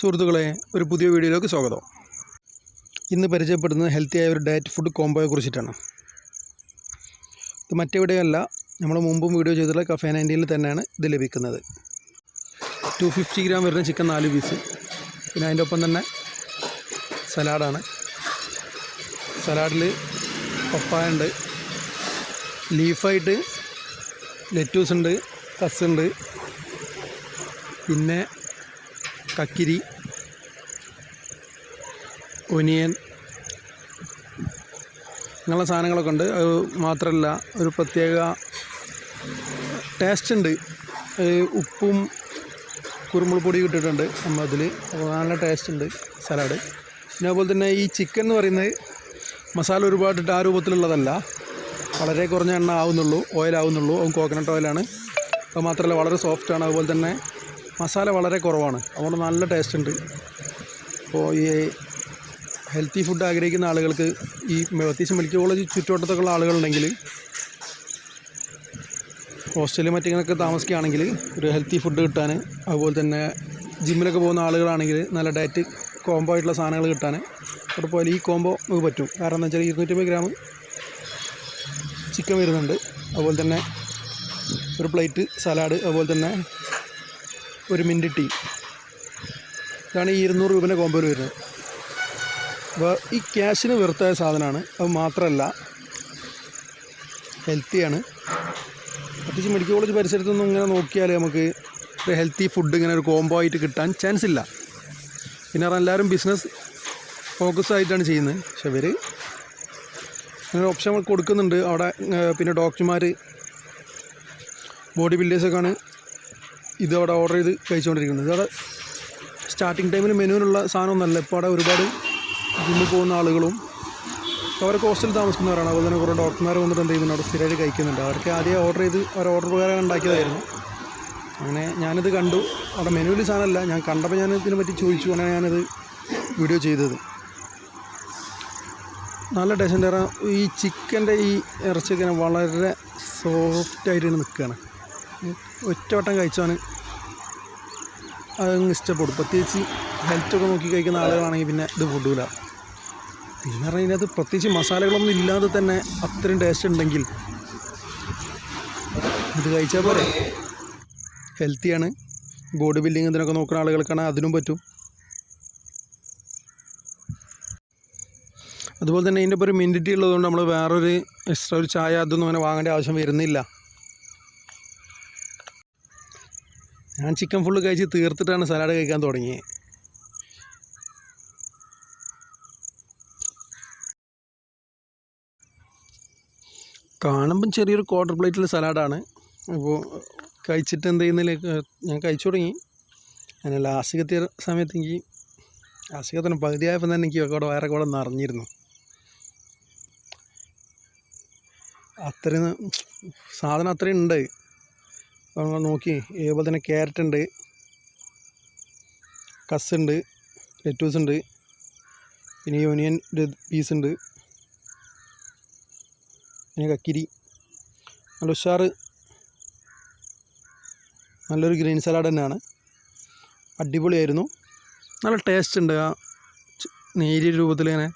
സുഹൃത്തുക്കളെ ഒരു പുതിയ വീഡിയോയിലേക്ക് സ്വാഗതം. ഇന്ന് പരിചയപ്പെടുന്നത് ഹെൽത്തി ആയ ഒരു ഡയറ്റ് ഫുഡ് കോംബോയെ കുറിച്ചിട്ടാണ്. ഇത് മറ്റെവിടെയല്ല നമ്മൾ മുമ്പും വീഡിയോ ചെയ്തിട്ടുള്ള കഫേ നയന്റീനിൽ തന്നെയാണ് ഇത് ലഭിക്കുന്നത്. ടു ഫിഫ്റ്റി ഗ്രാം വരുന്ന ചിക്കൻ നാല് പീസ് പിന്നെ അതിന്റെ ഒപ്പം തന്നെ സലാഡാണ് സലാഡിൽ പപ്പായ ഉണ്ട് ലീഫായിട്ട് ലെറ്റൂസ് ഉണ്ട് കസ് ഉണ്ട്. പിന്നെ കക്കിരി ഒനിയൻ അങ്ങനെയുള്ള സാധനങ്ങളൊക്കെ ഉണ്ട്. അത് മാത്രമല്ല ഒരു പ്രത്യേക ടേസ്റ്റ് ഉണ്ട്. ഉപ്പും കുരുമുളക് പൊടി അതിൽ അപ്പോൾ നല്ല ടേസ്റ്റ് ഉണ്ട് സലാഡ് പിന്നെ അതുപോലെ തന്നെ ഈ ചിക്കൻ എന്ന് പറയുന്നത് മസാല ഒരുപാട് ഇട്ട് ആ രൂപത്തിലുള്ളതല്ല. വളരെ കുറഞ്ഞ എണ്ണ ആവുന്നുള്ളൂ ഓയിൽ ആവുന്നുള്ളൂ. അതും കോക്കനട്ട് ഓയിലാണ് അത് മാത്രമല്ല വളരെ സോഫ്റ്റാണ് അതുപോലെ തന്നെ മസാല വളരെ കുറവാണ്. അതുകൊണ്ട് നല്ല ടേസ്റ്റ് ഉണ്ട്. അപ്പോൾ ഈ ഹെൽത്തി ഫുഡ് ആഗ്രഹിക്കുന്ന ആളുകൾക്ക് ഈ പ്രത്യേകിച്ച് മെഡിക്കൽ കോളേജ് ചുറ്റുവട്ടത്തൊക്കെയുള്ള ആളുകളുണ്ടെങ്കിൽ ഹോസ്റ്റലിൽ മറ്റിങ്ങനൊക്കെ താമസിക്കുകയാണെങ്കിൽ ഒരു ഹെൽത്തി ഫുഡ് കിട്ടാൻ അതുപോലെ തന്നെ ജിമ്മിലൊക്കെ പോകുന്ന ആളുകളാണെങ്കിൽ നല്ല ഡയറ്റ് കോംബോ ആയിട്ടുള്ള സാധനങ്ങൾ കിട്ടാൻ പോയാൽ ഈ കോംബോ നമുക്ക് പറ്റും. കാരണം എന്താ വെച്ചാൽ ഇരുന്നൂറ്റമ്പത് ഗ്രാം ചിക്കൻ വരുന്നുണ്ട്. അതുപോലെ തന്നെ ഒരു പ്ലേറ്റ് സലാഡ് അതുപോലെ തന്നെ ഒരു മിന്റ് ടീ. ഇതാണ് ഈ ഇരുന്നൂറ് രൂപേന്റെ കോമ്പോയിൽ വരുന്നത്. അപ്പോൾ ഈ ക്യാഷിന് വെറുത്തായ സാധനമാണ്. അത് മാത്രമല്ല ഹെൽത്തിയാണ് പ്രത്യേകിച്ച് മെഡിക്കൽ കോളേജ് പരിസരത്തൊന്നും ഇങ്ങനെ നോക്കിയാൽ നമുക്ക് ഒരു ഹെൽത്തി ഫുഡ് ഇങ്ങനെ ഒരു കോംബോ ആയിട്ട് കിട്ടാൻ ചാൻസ് ഇല്ല. പിന്നെ എല്ലാവരും ബിസിനസ് ഫോക്കസ് ആയിട്ടാണ് ചെയ്യുന്നത്. പക്ഷെ ഇവർ അങ്ങനെ ഓപ്ഷൻ കൊടുക്കുന്നുണ്ട്. അവിടെ പിന്നെ ഡോക്ടർമാർ ബോഡി ബിൽഡേഴ്സൊക്കെയാണ് ഇത് അവിടെ ഓർഡർ ചെയ്ത് കഴിച്ചുകൊണ്ടിരിക്കുന്നത്. ഇതവിടെ സ്റ്റാർട്ടിങ് ടൈമിൽ മെനുവിനുള്ള സാധനമൊന്നുമല്ല. ഇപ്പോൾ അവിടെ ഒരുപാട് ജിമ്മിൽ പോകുന്ന ആളുകളും അവരൊക്കെ ഹോസ്റ്റലിൽ താമസിക്കുന്നവരാണ്. അതുപോലെ തന്നെ കുറേ ഡോക്ടർമാർ വന്നിട്ട് എന്ത് ചെയ്യുന്നുണ്ട്? അവിടെ സ്ഥിരമായിട്ട് കഴിക്കുന്നുണ്ട്. അവർക്ക് ആദ്യം ഓർഡർ ചെയ്ത് അവർ ഓർഡർ പ്രകാരം ഉണ്ടാക്കിയതായിരുന്നു. അങ്ങനെ ഞാനിത് കണ്ടു. അവിടെ മെനുവിൽ സാധനമല്ല. ഞാൻ കണ്ടപ്പോൾ ഞാൻ ഇതിനെ പറ്റി ചോദിച്ചു. അങ്ങനെ ഞാനത് വീഡിയോ ചെയ്തത്. നല്ല ടേസ്റ്റ് ഈ ചിക്കന്റെ ഈ ഇറച്ചിയൊക്കെ ഇങ്ങനെ വളരെ സോഫ്റ്റായിട്ട് നിൽക്കുകയാണ്. ഒറ്റവട്ടം കഴിച്ചവന് അതങ്ങ് ഇഷ്ടപ്പെടും. പ്രത്യേകിച്ച് ഹെൽത്തൊക്കെ നോക്കി കഴിക്കുന്ന ആളുകളാണെങ്കിൽ പിന്നെ ഇത് കൂട്ടൂല പിന്നെ പറഞ്ഞാൽ ഇതിനകത്ത് പ്രത്യേകിച്ച് മസാലകളൊന്നും ഇല്ലാതെ തന്നെ അത്രയും ടേസ്റ്റ് ഉണ്ടെങ്കിൽ ഇത് കഴിച്ചാൽ പോരെ. ഹെൽത്തിയാണ് ബോഡി ബിൽഡിങ് ഇതിനൊക്കെ നോക്കുന്ന ആളുകൾക്കാണ് അതിനും പറ്റും. അതുപോലെ തന്നെ ഇതിന്റെ ഇപ്പോൾ ഒരു മിന്റിറ്റി ഉള്ളതുകൊണ്ട് നമ്മൾ വേറൊരു എക്സ്ട്രാ ഒരു ചായ അതൊന്നും അങ്ങനെ വാങ്ങേണ്ട ആവശ്യം വരുന്നില്ല. ഞാൻ ചിക്കൻ ഫുള്ള് കഴിച്ച് തീർത്തിട്ടാണ് സലാഡ് കഴിക്കാൻ തുടങ്ങിയത് കാണുമ്പം ചെറിയൊരു ക്വാർട്ടർ പ്ലേറ്റിൽ സലാഡാണ് അപ്പോൾ കഴിച്ചിട്ട് എന്ത് ചെയ്യുന്നതിൽ ഞാൻ കഴിച്ചു തുടങ്ങി. അങ്ങനെ ലാസ്റ്റ് എത്തിയ സമയത്ത് എനിക്ക് ലാസ്റ്റ് തന്നെ പകുതിയായപ്പോൾ തന്നെ എനിക്ക് അവിടെ വയറൊക്കെ അവിടെ നിറഞ്ഞിരുന്നു. അത്രയും സാധനം അത്രയും ഉണ്ട്. നോക്കി അതുപോലെ തന്നെ ക്യാരറ്റ് ഉണ്ട് കസ് ഉണ്ട് ലെറ്റൂസ് ഉണ്ട് പിന്നെ യൂണിയൻ പീസ് ഉണ്ട് പിന്നെ കക്കിരി. നല്ല ഉഷാറ് നല്ലൊരു ഗ്രീൻ സലാഡ് തന്നെയാണ്. അടിപൊളിയായിരുന്നു. നല്ല ടേസ്റ്റ് ഉണ്ട് ആ നേരിയ രൂപത്തിൽ ഇങ്ങനെ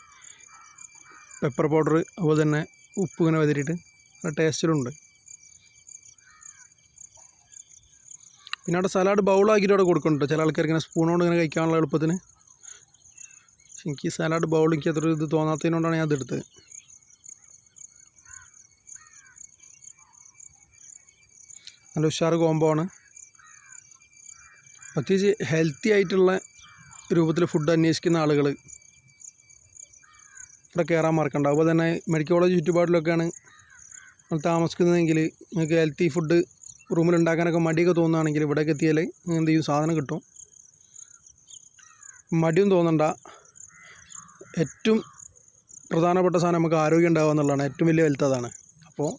പെപ്പർ പൗഡർ അതുപോലെ തന്നെ ഉപ്പ് ഇങ്ങനെ വതിരിയിട്ട് നല്ല ടേസ്റ്റിലുണ്ട് പിന്നെ അവിടെ സലാഡ് ബൗളാക്കിയിട്ട് അവിടെ കൊടുക്കുന്നുണ്ട്. ചില ആൾക്കാർക്ക് ഇങ്ങനെ സ്പൂൺ കൊണ്ട് ഇങ്ങനെ കഴിക്കാനുള്ള എളുപ്പത്തിന്. പക്ഷെ എനിക്ക് സലാഡ് ബൗൾ എനിക്ക് അത്ര ഇത് തോന്നാത്തതിനോണ്ടാണ് ഞാൻ അതെടുത്തത് നല്ല ഉഷാറ് കോംബോ ആണ്. പ്രത്യേകിച്ച് ഹെൽത്തി ആയിട്ടുള്ള രൂപത്തിൽ ഫുഡ് അന്വേഷിക്കുന്ന ആളുകൾ ഇവിടെ കയറാൻ മറക്കണ്ട. അതുപോലെ തന്നെ മെഡിക്കൽ കോളേജ് ചുറ്റുപാടിലൊക്കെയാണ് നമ്മൾ താമസിക്കുന്നതെങ്കിൽ നിങ്ങൾക്ക് ഹെൽത്തി ഫുഡ് റൂമിൽ ഉണ്ടാക്കാനൊക്കെ മടിയൊക്കെ തോന്നുകയാണെങ്കിൽ ഇവിടേക്ക് എത്തിയാൽ എന്ത് ചെയ്യും? സാധനം കിട്ടും. മടിയും തോന്നണ്ട. ഏറ്റവും പ്രധാനപ്പെട്ട സാധനം നമുക്ക് ആരോഗ്യം ഉണ്ടാവുക എന്നുള്ളതാണ്. ഏറ്റവും വലിയ വലുത് അതാണ്. അപ്പോൾ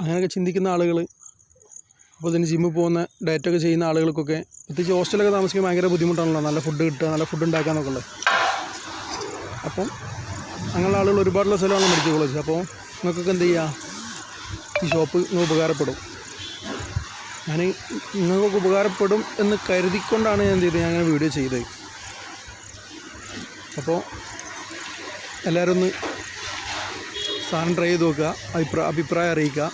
അങ്ങനെയൊക്കെ ചിന്തിക്കുന്ന ആളുകൾ അപ്പോൾ ഇതിന് ജിമ്മിൽ പോകുന്ന ഡയറ്റൊക്കെ ചെയ്യുന്ന ആളുകൾക്കൊക്കെ പ്രത്യേകിച്ച് ഹോസ്റ്റലൊക്കെ താമസിക്കാൻ ഭയങ്കര ബുദ്ധിമുട്ടാണല്ലോ. നല്ല ഫുഡ് കിട്ടുക നല്ല ഫുഡ് ഉണ്ടാക്കാന്നൊക്കെ ഉള്ളത്. അപ്പം അങ്ങനെയുള്ള ആളുകൾ ഒരുപാടുള്ള സ്ഥലമാണ് മെഡിക്കൽ കോളേജ്. അപ്പോൾ നിങ്ങൾക്കൊക്കെ എന്ത് ചെയ്യുക? ഈ ഷോപ്പ് നിങ്ങൾ ഉപകാരപ്പെടും. ഞാൻ നിങ്ങൾക്ക് ഉപകാരപ്പെടും എന്ന് കരുതിക്കൊണ്ടാണ് ഞാൻ എന്ത് ചെയ്തത്? ഞാൻ അങ്ങനെ വീഡിയോ ചെയ്തത്. അപ്പോൾ എല്ലാവരും ഒന്ന് സാധനം ട്രൈ ചെയ്ത് നോക്കുക അഭിപ്രായ അഭിപ്രായം അറിയിക്കുക.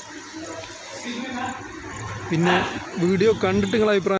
പിന്നെ വീഡിയോ കണ്ടിട്ട് നിങ്ങൾ അഭിപ്രായം